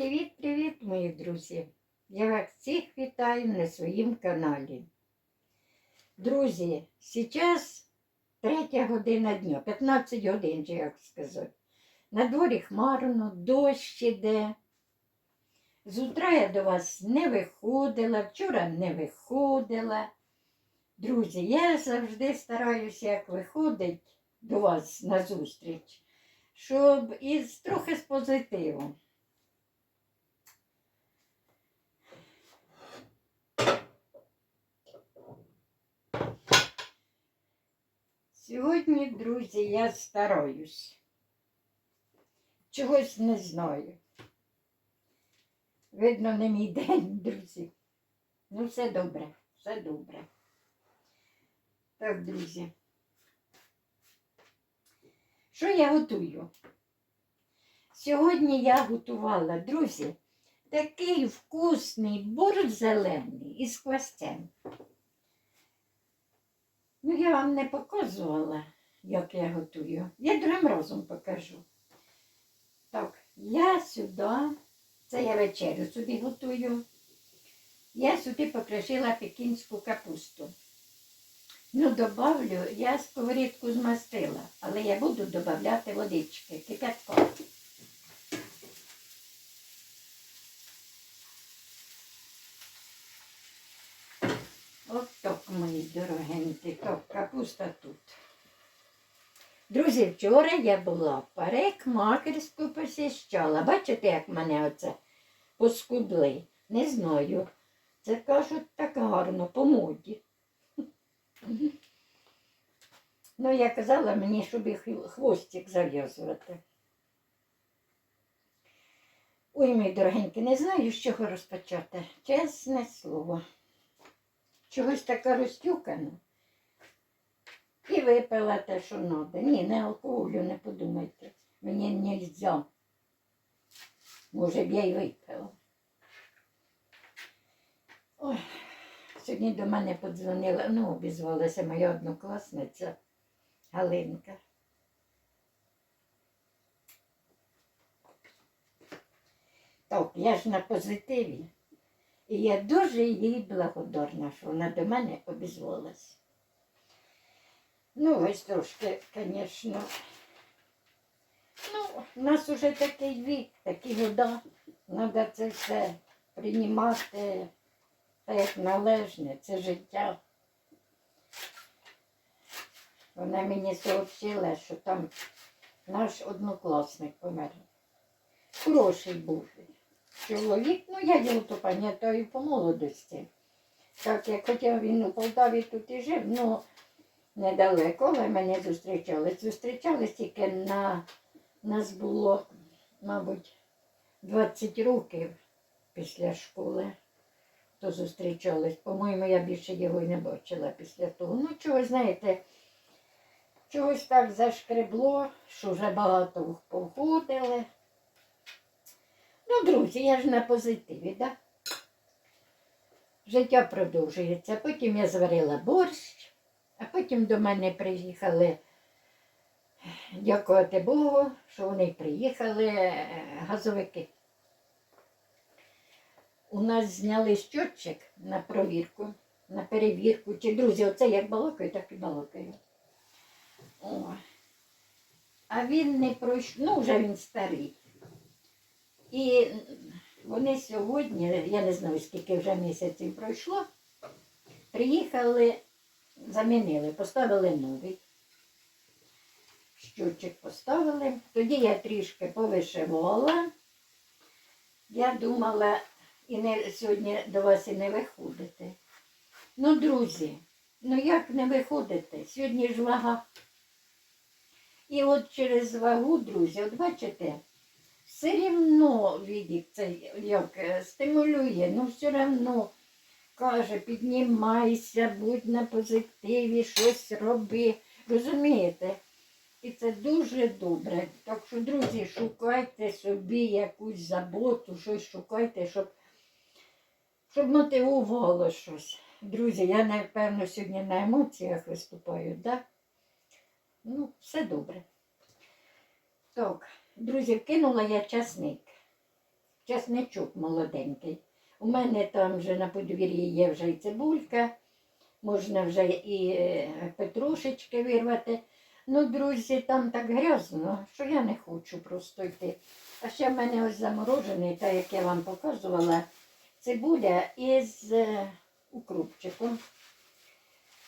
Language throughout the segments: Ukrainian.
Привіт-привіт, мої друзі! Я вас всіх вітаю на своїм каналі. Друзі, зараз третя година дня, 15 годин, як сказати. На дворі хмарно, дощ іде. З утра я до вас не виходила, вчора не виходила. Друзі, я завжди стараюся, як виходить до вас на зустріч, щоб із трохи з позитивом. Сьогодні, друзі, я стараюсь. Чогось не знаю. Видно, не мій день, друзі. Ну, все добре, все добре. Так, друзі. Що я готую? Сьогодні я готувала, друзі, такий вкусний борщ зелений із квасцем. Ну, я вам не показувала, як я готую. Я другим разом покажу. Так, я сюди, це я вечерю собі готую. Я сюди покришила пекінську капусту. Ну, добавлю, я сковорідку змастила, але я буду додавати водички, кипятка. От так, мої дорогенькі, так, капуста тут. Друзі, вчора я була парикмахерську посіщала. Бачите, як мене оце поскубли? Не знаю. Це кажуть так гарно, по моді. Ну, я казала мені, щоб хв- хвостик зав'язувати. Ой, мій дорогенький, не знаю, з чого розпочати. Чесне слово. Чогось така розтюкана. Випила те, що треба. Ні, не алкоголю, не подумайте. Мені не можна. Може б я й випила. Ой, сьогодні до мене подзвонила, ну, обізвалася моя однокласниця Галинка. Так, я ж на позитиві. І я дуже їй благодарна, що вона до мене обізвалась. Ну, ось трошки, звісно. Ну, у нас уже такий вік, такі года. Треба це все приймати як належне, це життя. Вона мені сообщила, що там наш однокласник помер. Хороший був чоловік, ну я його то пам'ятаю по молодості. Так як хоча він у Полтаві тут і жив, ну недалеко, але мене зустрічали. Зустрічались тільки на нас було, мабуть, 20 років після школи. То зустрічались. По-моєму, я більше його й не бачила після того. Ну, чогось, знаєте, чогось так зашкребло, що вже багато походили. Ну, друзі, я ж на позитиві, так? Життя продовжується. Потім я зварила борщ, а потім до мене приїхали, дякувати Богу, що вони приїхали е, газовики. У нас зняли щотчик на провірку, на перевірку. Чи, друзі, оце як балакаю, так і балакаю. О. А він не пройшов, ну вже він старий. І вони сьогодні, я не знаю, скільки вже місяців пройшло, приїхали, замінили, поставили новий. Щочик поставили. Тоді я трішки повишивала. Я думала, і не, сьогодні до вас і не виходити. Ну, друзі, ну як не виходити? Сьогодні ж вага. І от через вагу, друзі, от бачите, все рівно відік це як е, стимулює, ну все одно каже, піднімайся, будь на позитиві, щось роби. Розумієте? І це дуже добре. Так що, друзі, шукайте собі якусь заботу, щось шукайте, щоб, щоб мотивувало щось. Друзі, я напевно сьогодні на емоціях виступаю, так? Да? Ну, все добре. Так, друзі, кинула я часник. чесничок молоденький. У мене там вже на подвір'ї є вже і цибулька, можна вже і е, петрушечки вирвати. Ну, друзі, там так грязно, що я не хочу просто йти. А ще в мене ось заморожений, так як я вам показувала, цибуля із е, укропчиком.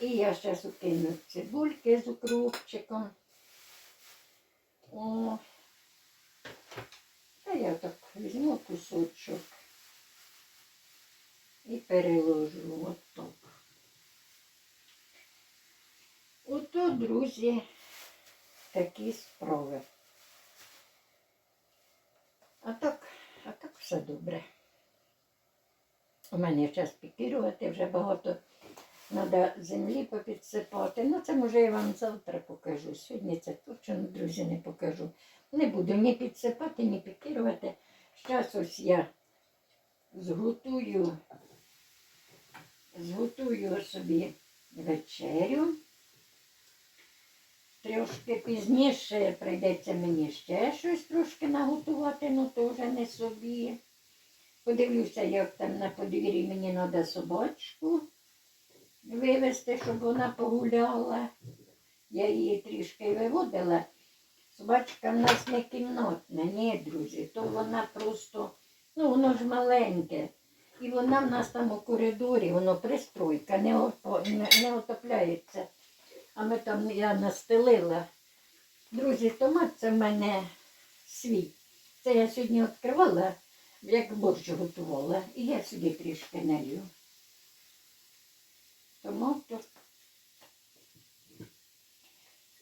І я зараз укину цибульки з укропчиком. О, та я так візьму кусочок і переложу отак. Ото, друзі, такі справи. А так, а так все добре. У мене час пікірувати, вже багато треба землі попідсипати. Ну, це може я вам завтра покажу. Сьогодні це точно, друзі, не покажу. Не буду ні підсипати, ні пікірувати. Зараз ось я зготую, зготую собі вечерю. Трошки пізніше прийдеться мені ще щось трошки наготувати, ну то вже не собі. Подивлюся, як там на подвір'ї мені треба собачку вивезти, щоб вона погуляла. Я її трішки виводила. Собачка в нас не кімнатна, ні, друзі, то вона просто, ну воно ж маленьке. І вона в нас там у коридорі, воно пристройка, не, опо- не, не отопляється. А ми там я настелила. Друзі, томат це в мене свій. Це я сьогодні відкривала, як борщ готувала. І я собі трішки налью. Томату.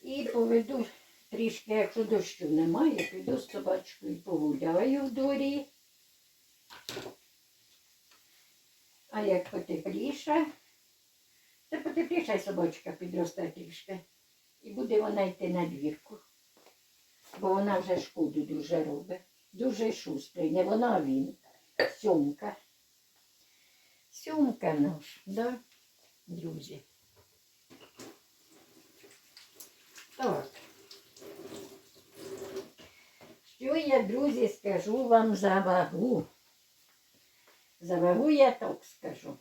І поведу трішки, якщо дощу немає, піду з собачкою погуляю в дворі. А як потепліше, це потепліше й собачка підросте трішки. І буде вона йти на двірку. Бо вона вже шкоду дуже робить. Дуже шустрий. Не вона, а він. Сьомка. Сьомка наш, да, друзі. Так. Що я, друзі, скажу вам за вагу? За я так скажу.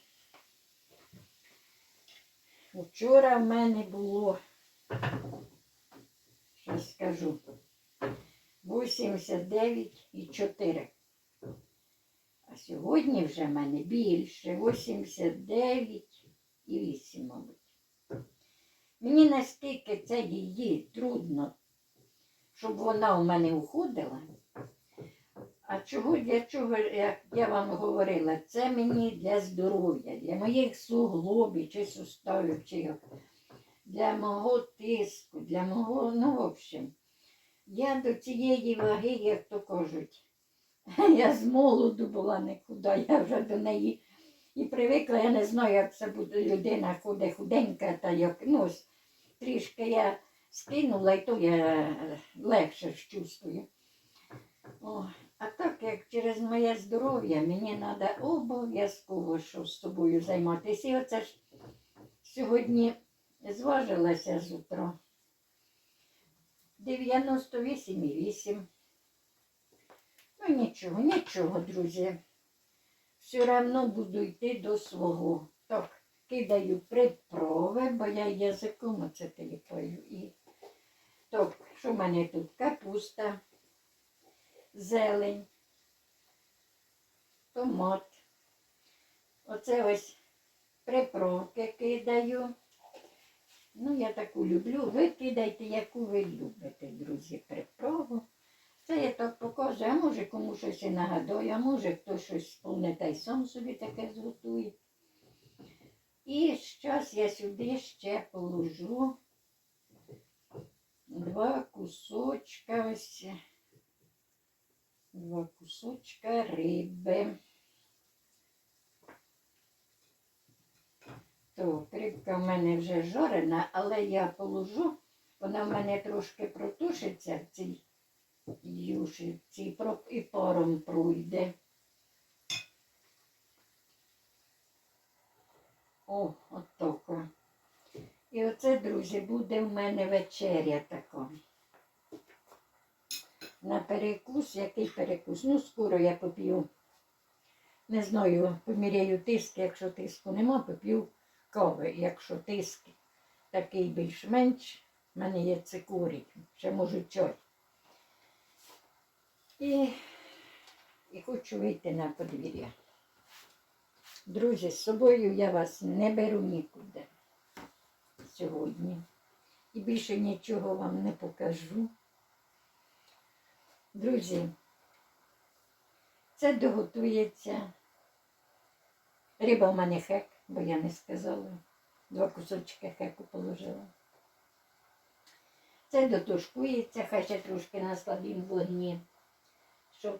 Вчора в мене було, що скажу, 89,4. А сьогодні вже в мене більше 89,8, мабуть. Мені настільки це її трудно, щоб вона у мене уходила. А чого для чого, як я вам говорила, це мені для здоров'я, для моїх суглобів чи суставів, чи як, для мого тиску, для мого, ну, в общем, я до цієї ваги, як то кажуть, я з молоду була нікуди, я вже до неї і привикла, я не знаю, як це буде людина ходить худенька, та як, ну, трішки я скинула, і то я легше чувствую. О, а так як через моє здоров'я мені треба обов'язково що з собою займатися. І оце ж сьогодні зважилася з утра. 98,8. Ну нічого, нічого, друзі. Все одно буду йти до свого. Так, кидаю приправи, бо я язиком оце теліпаю. І... Так, що в мене тут? Капуста зелень, томат. Оце ось приправки кидаю. Ну, я таку люблю. Ви кидайте, яку ви любите, друзі, приправу. Це я так показую, а може кому щось і нагадую, а може хто щось сповне та й сам собі таке зготує. І зараз я сюди ще положу два кусочка ось два кусочка риби. То рибка в мене вже жарена, але я положу, вона в мене трошки протушиться в цій юшиці і паром пройде. О, отако. І оце, друзі, буде в мене вечеря така. На перекус, який перекус? Ну, скоро я поп'ю Не знаю, поміряю тиск, якщо тиску нема, поп'ю кави. Якщо тиск такий більш-менш, в мене є цикорій, ще можу чай. І, і хочу вийти на подвір'я. Друзі, з собою я вас не беру нікуди сьогодні. І більше нічого вам не покажу. Друзі, це доготується. Риба в мене хек, бо я не сказала. Два кусочки хеку положила. Це дотушкується, хай ще трошки на вогні, щоб,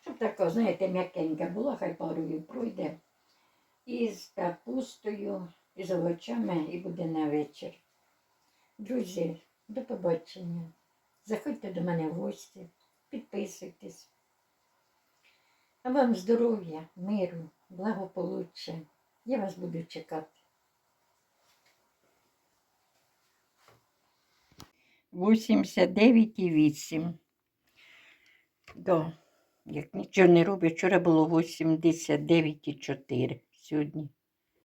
щоб така, знаєте, м'якенька була, хай парою пройде. І з капустою, і з овочами, і буде на вечір. Друзі, до побачення. Заходьте до мене в гості, підписуйтесь. А вам здоров'я, миру, благополуччя. Я вас буду чекати. Вісімдесят дев'ять і вісім. Як нічого не роблю, вчора було 89,4 сьогодні